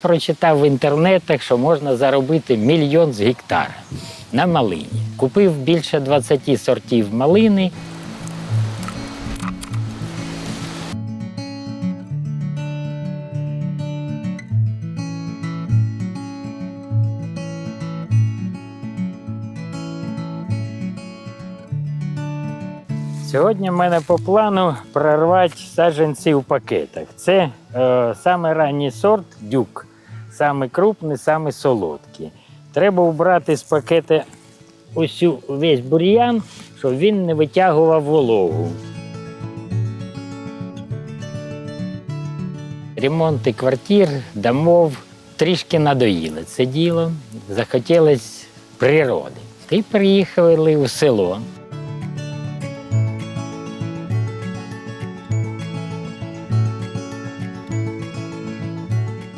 Прочитав в інтернетах, що можна заробити мільйон з гектара на малині. Купив більше 20 сортів малини. Сьогодні в мене по плану прорвати саджанці у пакетах. Це е, саме ранній сорт дюк, саме крупний, саме солодкий. Треба убрати з пакета усю весь бур'ян, щоб він не витягував вологу. Ремонти квартир, домов трішки надоїли це діло. Захотілося природи. І приїхали у село.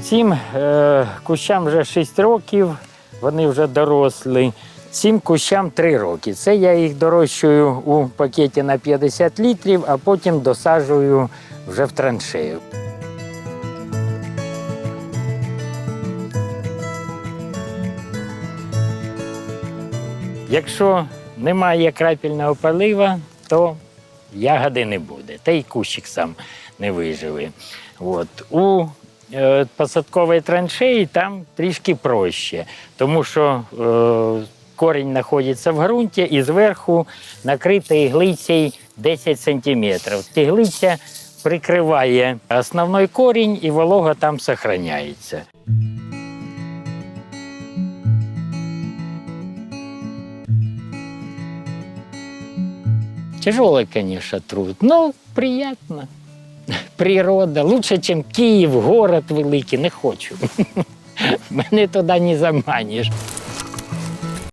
Цим е, кущам вже 6 років, вони вже дорослі. Цим кущам 3 роки. Це я їх дорощую у пакеті на 50 літрів, а потім досаджую вже в траншею. Якщо немає крапельного полива, то ягоди не буде. Та й кущик сам не виживе. От. У е, посадковій траншеї там трішки проще, тому що е, корінь знаходиться в ґрунті і зверху накритий іглицею 10 сантиметрів. Іглиця прикриває основний корінь і волога там зберігається. Тяжелый, конечно, труд, но приятно. Природа. Лучше, ніж Київ, город великий, не хочу. Мене туди не заманиш.